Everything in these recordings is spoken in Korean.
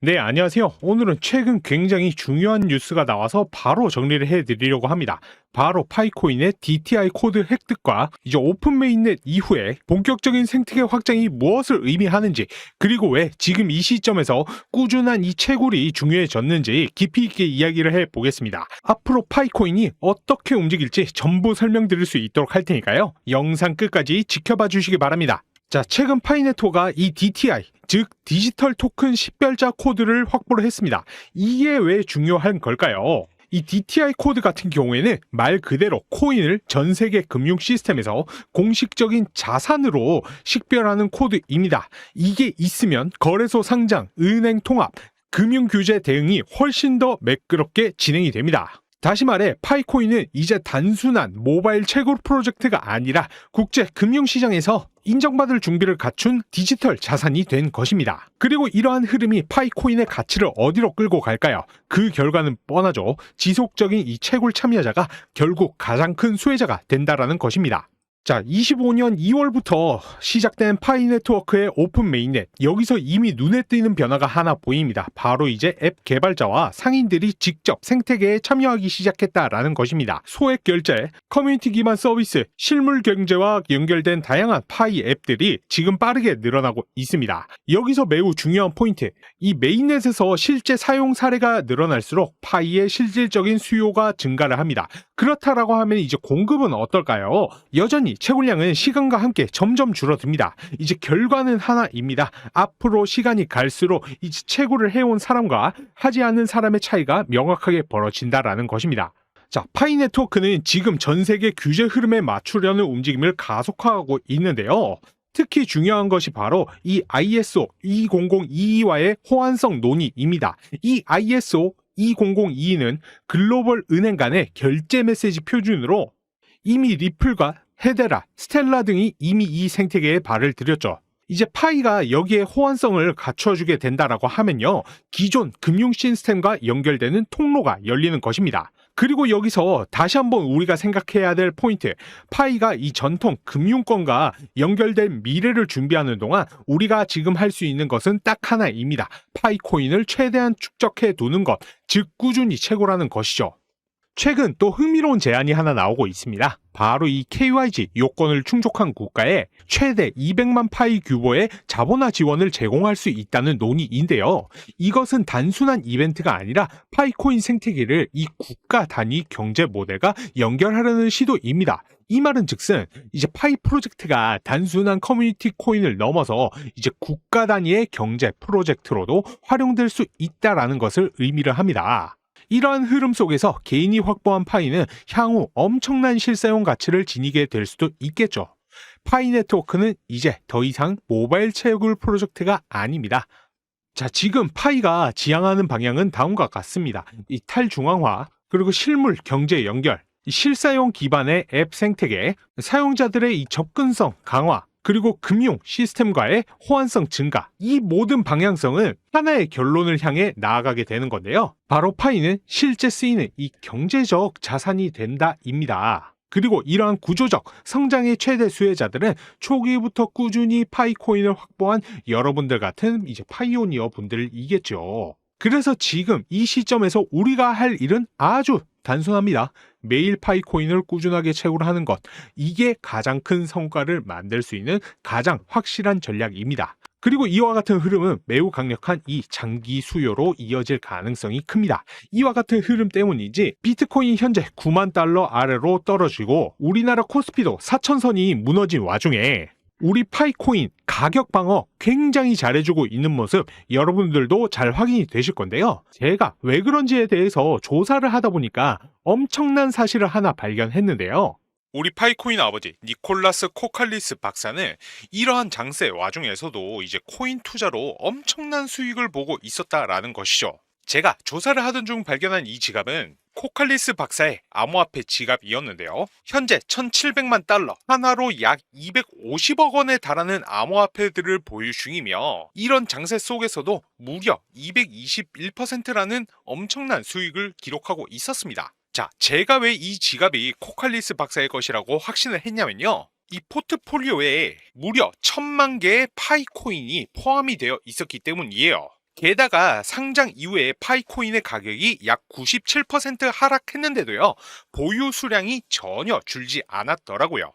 네, 안녕하세요. 오늘은 최근 굉장히 중요한 뉴스가 나와서 바로 정리를 해드리려고 합니다. 바로 파이코인의 DTI 코드 획득과 이제 오픈 메인넷 이후에 본격적인 생태계 확장이 무엇을 의미하는지 그리고 왜 지금 이 시점에서 꾸준한 이 채굴이 중요해졌는지 깊이 있게 이야기를 해보겠습니다. 앞으로 파이코인이 어떻게 움직일지 전부 설명드릴 수 있도록 할 테니까요. 영상 끝까지 지켜봐 주시기 바랍니다. 자, 최근 파이네토가 이 DTI, 즉 디지털 토큰 식별자 코드를 확보를 했습니다. 이게 왜 중요한 걸까요? 이 DTI 코드 같은 경우에는 말 그대로 코인을 전 세계 금융 시스템에서 공식적인 자산으로 식별하는 코드입니다. 이게 있으면 거래소 상장, 은행 통합, 금융 규제 대응이 훨씬 더 매끄럽게 진행이 됩니다. 다시 말해 파이코인은 이제 단순한 모바일 채굴 프로젝트가 아니라 국제 금융시장에서 인정받을 준비를 갖춘 디지털 자산이 된 것입니다. 그리고 이러한 흐름이 파이코인의 가치를 어디로 끌고 갈까요? 그 결과는 뻔하죠. 지속적인 이 채굴 참여자가 결국 가장 큰 수혜자가 된다라는 것입니다. 자, 25년 2월부터 시작된 파이 네트워크의 오픈 메인넷. 여기서 이미 눈에 띄는 변화가 하나 보입니다. 바로 이제 앱 개발자와 상인들이 직접 생태계에 참여하기 시작했다라는 것입니다. 소액 결제, 커뮤니티 기반 서비스, 실물 경제와 연결된 다양한 파이 앱들이 지금 빠르게 늘어나고 있습니다. 여기서 매우 중요한 포인트. 이 메인넷에서 실제 사용 사례가 늘어날수록 파이의 실질적인 수요가 증가를 합니다. 그렇다라고 하면 이제 공급은 어떨까요? 여전히 채굴량은 시간과 함께 점점 줄어듭니다. 이제 결과는 하나입니다. 앞으로 시간이 갈수록 이제 채굴을 해온 사람과 하지 않는 사람의 차이가 명확하게 벌어진다라는 것입니다. 자, 파이 네트워크는 지금 전 세계 규제 흐름에 맞추려는 움직임을 가속화하고 있는데요. 특히 중요한 것이 바로 이 ISO 20022와의 호환성 논의입니다. 이 ISO 2022는 글로벌 은행 간의 결제 메시지 표준으로 이미 리플과 헤데라, 스텔라 등이 이미 이 생태계에 발을 들였죠. 이제 파이가 여기에 호환성을 갖춰주게 된다라고 하면요. 기존 금융 시스템과 연결되는 통로가 열리는 것입니다. 그리고 여기서 다시 한번 우리가 생각해야 될 포인트. 파이가 이 전통 금융권과 연결된 미래를 준비하는 동안 우리가 지금 할 수 있는 것은 딱 하나입니다. 파이 코인을 최대한 축적해 두는 것, 즉 꾸준히 채굴하는 것이죠. 최근 또 흥미로운 제안이 하나 나오고 있습니다. 바로 이 KYG 요건을 충족한 국가에 최대 200만 파이 규모의 자본화 지원을 제공할 수 있다는 논의인데요. 이것은 단순한 이벤트가 아니라 파이코인 생태계를 이 국가 단위 경제 모델과 연결하려는 시도입니다. 이 말은 즉슨 이제 파이 프로젝트가 단순한 커뮤니티 코인을 넘어서 이제 국가 단위의 경제 프로젝트로도 활용될 수 있다라는 것을 의미를 합니다. 이러한 흐름 속에서 개인이 확보한 파이는 향후 엄청난 실사용 가치를 지니게 될 수도 있겠죠. 파이 네트워크는 이제 더 이상 모바일 채굴 프로젝트가 아닙니다. 자, 지금 파이가 지향하는 방향은 다음과 같습니다. 이 탈중앙화, 그리고 실물 경제 연결, 이 실사용 기반의 앱 생태계, 사용자들의 이 접근성 강화, 그리고 금융 시스템과의 호환성 증가 이 모든 방향성은 하나의 결론을 향해 나아가게 되는 건데요. 바로 파이는 실제 쓰이는 이 경제적 자산이 된다입니다. 그리고 이러한 구조적 성장의 최대 수혜자들은 초기부터 꾸준히 파이코인을 확보한 여러분들 같은 이제 파이오니어 분들이겠죠. 그래서 지금 이 시점에서 우리가 할 일은 아주 단순합니다. 매일 파이코인을 꾸준하게 채굴하는 것. 이게 가장 큰 성과를 만들 수 있는 가장 확실한 전략입니다. 그리고 이와 같은 흐름은 매우 강력한 이 장기 수요로 이어질 가능성이 큽니다. 이와 같은 흐름 때문인지 비트코인 현재 9만 달러 아래로 떨어지고 우리나라 코스피도 4천선이 무너진 와중에 우리 파이코인 가격 방어 굉장히 잘해주고 있는 모습 여러분들도 잘 확인이 되실 건데요. 제가 왜 그런지에 대해서 조사를 하다 보니까 엄청난 사실을 하나 발견했는데요. 우리 파이코인 아버지 니콜라스 코칼리스 박사는 이러한 장세 와중에서도 이제 코인 투자로 엄청난 수익을 보고 있었다라는 것이죠. 제가 조사를 하던 중 발견한 이 지갑은 코칼리스 박사의 암호화폐 지갑이었는데요. 현재 1700만 달러, 하나로 약 250억 원에 달하는 암호화폐들을 보유 중이며 이런 장세 속에서도 무려 221%라는 엄청난 수익을 기록하고 있었습니다. 자, 제가 왜 이 지갑이 코칼리스 박사의 것이라고 확신을 했냐면요. 이 포트폴리오에 무려 천만 개의 파이코인이 포함이 되어 있었기 때문이에요. 게다가 상장 이후에 파이코인의 가격이 약 97% 하락했는데도요, 보유 수량이 전혀 줄지 않았더라고요.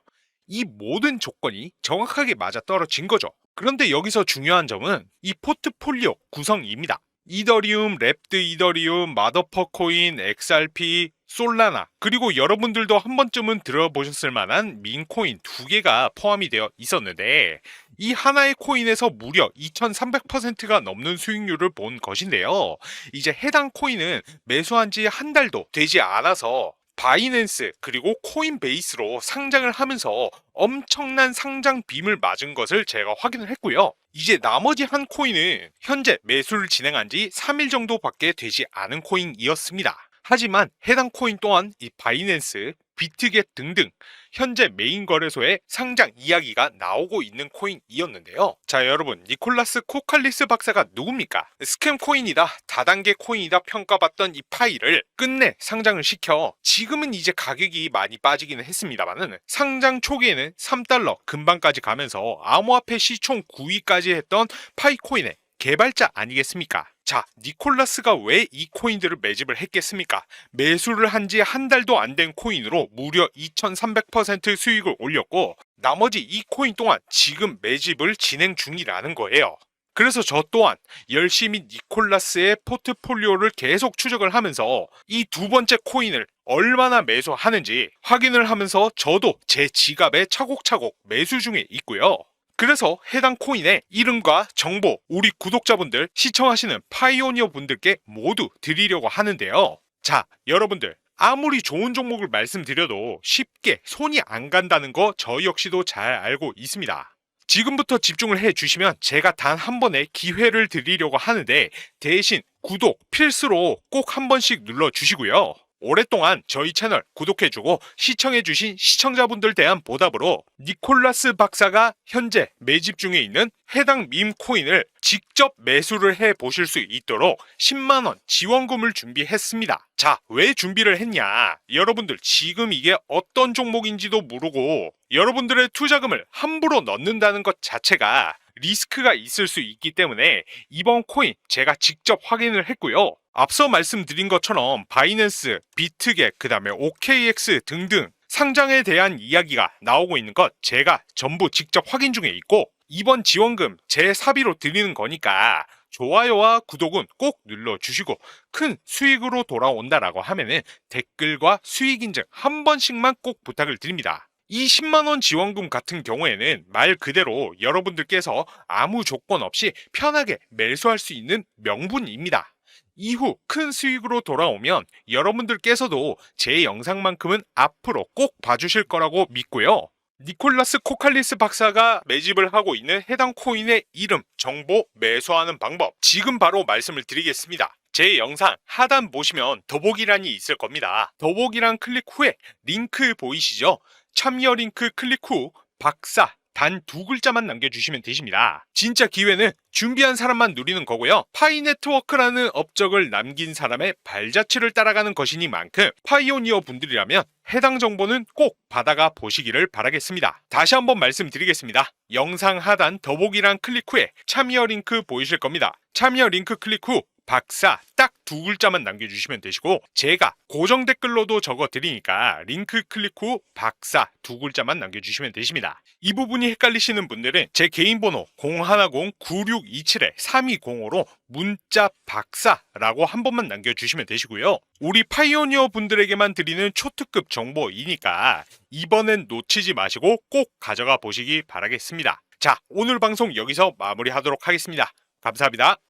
이 모든 조건이 정확하게 맞아 떨어진 거죠. 그런데 여기서 중요한 점은 이 포트폴리오 구성입니다. 이더리움, 랩드 이더리움, 마더퍼 코인, XRP, 솔라나, 그리고 여러분들도 한 번쯤은 들어보셨을 만한 민코인 두 개가 포함이 되어 있었는데, 이 하나의 코인에서 무려 2300%가 넘는 수익률을 본 것인데요. 이제 해당 코인은 매수한 지 한 달도 되지 않아서 바이낸스 그리고 코인베이스로 상장을 하면서 엄청난 상장 빔을 맞은 것을 제가 확인을 했고요. 이제 나머지 한 코인은 현재 매수를 진행한 지 3일 정도밖에 되지 않은 코인이었습니다. 하지만 해당 코인 또한 이 바이낸스, 비트겟 등등 현재 메인 거래소에 상장 이야기가 나오고 있는 코인이었는데요. 자, 여러분, 니콜라스 코칼리스 박사가 누굽니까? 스캠 코인이다, 다단계 코인이다 평가받던 이 파일을 끝내 상장을 시켜 지금은 이제 가격이 많이 빠지기는 했습니다만은 상장 초기에는 3달러 근방까지 가면서 암호화폐 시총 9위까지 했던 파이코인의 개발자 아니겠습니까? 자, 니콜라스가 왜 이 코인들을 매집을 했겠습니까? 매수를 한 지 한 달도 안 된 코인으로 무려 2300% 수익을 올렸고 나머지 이 코인 또한 지금 매집을 진행 중이라는 거예요. 그래서 저 또한 열심히 니콜라스의 포트폴리오를 계속 추적을 하면서 이 두 번째 코인을 얼마나 매수하는지 확인을 하면서 저도 제 지갑에 차곡차곡 매수 중에 있고요. 그래서 해당 코인의 이름과 정보 우리 구독자분들 시청하시는 파이오니어 분들께 모두 드리려고 하는데요. 자, 여러분들 아무리 좋은 종목을 말씀드려도 쉽게 손이 안 간다는 거 저 역시도 잘 알고 있습니다. 지금부터 집중을 해 주시면 제가 단 한 번에 기회를 드리려고 하는데 대신 구독 필수로 꼭 한 번씩 눌러 주시고요. 오랫동안 저희 채널 구독해주고 시청해주신 시청자분들 대한 보답으로 니콜라스 박사가 현재 매집 중에 있는 해당 밈 코인을 직접 매수를 해 보실 수 있도록 10만원 지원금을 준비했습니다. 자, 왜 준비를 했냐? 여러분들 지금 이게 어떤 종목인지도 모르고 여러분들의 투자금을 함부로 넣는다는 것 자체가 리스크가 있을 수 있기 때문에 이번 코인 제가 직접 확인을 했고요. 앞서 말씀드린 것처럼 바이낸스, 비트겟, 그 다음에 OKX 등등 상장에 대한 이야기가 나오고 있는 것 제가 전부 직접 확인 중에 있고 이번 지원금 제 사비로 드리는 거니까 좋아요와 구독은 꼭 눌러주시고 큰 수익으로 돌아온다라고 하면은 댓글과 수익 인증 한 번씩만 꼭 부탁을 드립니다. 이 10만원 지원금 같은 경우에는 말 그대로 여러분들께서 아무 조건 없이 편하게 매수할 수 있는 명분입니다. 이후 큰 수익으로 돌아오면 여러분들께서도 제 영상만큼은 앞으로 꼭 봐주실 거라고 믿고요. 니콜라스 코칼리스 박사가 매집을 하고 있는 해당 코인의 이름, 정보, 매수하는 방법 지금 바로 말씀을 드리겠습니다. 제 영상 하단 보시면 더보기란이 있을 겁니다. 더보기란 클릭 후에 링크 보이시죠? 참여 링크 클릭 후 박사 단 두 글자만 남겨주시면 되십니다. 진짜 기회는 준비한 사람만 누리는 거고요. 파이 네트워크라는 업적을 남긴 사람의 발자취를 따라가는 것이니만큼 파이오니어 분들이라면 해당 정보는 꼭 받아가 보시기를 바라겠습니다. 다시 한번 말씀드리겠습니다. 영상 하단 더보기란 클릭 후에 참여 링크 보이실 겁니다. 참여 링크 클릭 후 박사 딱 두 글자만 남겨주시면 되시고 제가 고정 댓글로도 적어 드리니까 링크 클릭 후 박사 두 글자만 남겨주시면 되십니다. 이 부분이 헷갈리시는 분들은 제 개인 번호 010-9627-3205로 문자 박사라고 한 번만 남겨주시면 되시고요. 우리 파이오니어 분들에게만 드리는 초특급 정보이니까 이번엔 놓치지 마시고 꼭 가져가 보시기 바라겠습니다. 자, 오늘 방송 여기서 마무리하도록 하겠습니다. 감사합니다.